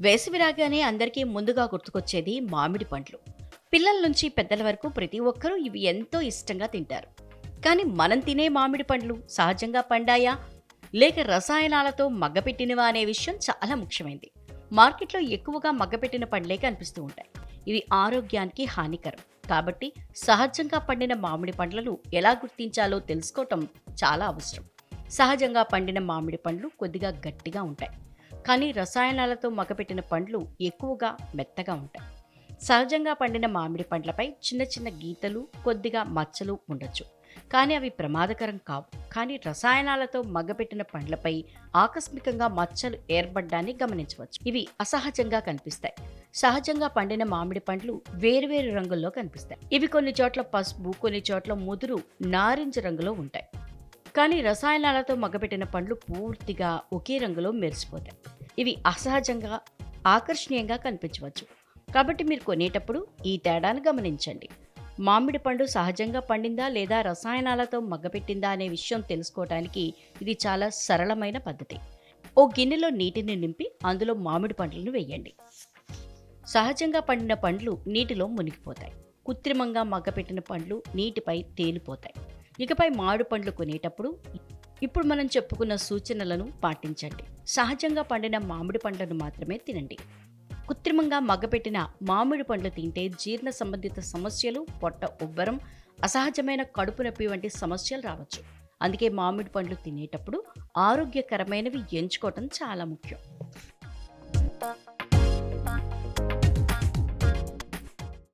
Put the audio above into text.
వేసవి రాగానే అందరికీ ముందుగా గుర్తుకొచ్చేది మామిడి పండ్లు. పిల్లల నుంచి పెద్దల వరకు ప్రతి ఒక్కరూ ఇవి ఎంతో ఇష్టంగా తింటారు. కానీ మనం తినే మామిడి పండ్లు సహజంగా పండాయా? లేక రసాయనాలతో మగ్గపెట్టినవా అనే విషయం చాలా ముఖ్యమైనది మార్కెట్లో ఎక్కువగా మగ్గపెట్టిన పండ్లే కనిపిస్తూ ఉంటాయి. ఇవి ఆరోగ్యానికి హానికరం. కాబట్టి సహజంగా పండిన మామిడి పండ్లను ఎలా గుర్తించాలో తెలుసుకోవటం చాలా అవసరం. సహజంగా పండిన మామిడి పండ్లు కొద్దిగా గట్టిగా ఉంటాయి. కానీ రసాయనాలతో మగపెట్టిన పండ్లు ఎక్కువగా మెత్తగా ఉంటాయి. సహజంగా పండిన మామిడి పండ్లపై చిన్న చిన్న గీతలు కొద్దిగా మచ్చలు ఉండొచ్చు. కానీ అవి ప్రమాదకరం కావు. కానీ రసాయనాలతో మగ్గపెట్టిన పండ్లపై ఆకస్మికంగా మచ్చలు ఏర్పడ్డాన్ని గమనించవచ్చు. ఇవి అసహజంగా కనిపిస్తాయి. సహజంగా పండిన మామిడి పండ్లు వేరువేరు రంగుల్లో కనిపిస్తాయి. ఇవి కొన్ని చోట్ల పసుపు కొన్ని చోట్ల ముదురు నారింజ రంగులో ఉంటాయి. కానీ రసాయనాలతో మగ్గపెట్టిన పండ్లు పూర్తిగా ఒకే రంగులో మెరిసిపోతాయి. ఇవి అసహజంగా ఆకర్షణీయంగా కనిపించవచ్చు. కాబట్టి మీరు కొనేటప్పుడు ఈ తేడాను గమనించండి. మామిడి పండు సహజంగా పండిందా లేదా రసాయనాలతో మగ్గపెట్టిందా అనే విషయం తెలుసుకోవడానికి ఇది చాలా సరళమైన పద్ధతి. ఓ గిన్నెలో నీటిని నింపి అందులో మామిడి పండ్లను వేయండి. సహజంగా పండిన పండ్లు నీటిలో మునిగిపోతాయి. కృత్రిమంగా మగ్గపెట్టిన పండ్లు నీటిపై తేలిపోతాయి. ఇకపై మామిడి పండ్లు కొనేటప్పుడు ఇప్పుడు మనం చెప్పుకున్న సూచనలను పాటించండి. సహజంగా పండిన మామిడి పండ్లను మాత్రమే తినండి. కృత్రిమంగా మగ్గపెట్టిన మామిడి పండ్లు తింటే జీర్ణ సంబంధిత సమస్యలు పొట్ట ఉబ్బరం అసహజమైన కడుపు నొప్పి వంటి సమస్యలు రావచ్చు. అందుకే మామిడి పండ్లు తినేటప్పుడు ఆరోగ్యకరమైనవి ఎంచుకోవటం చాలా ముఖ్యం.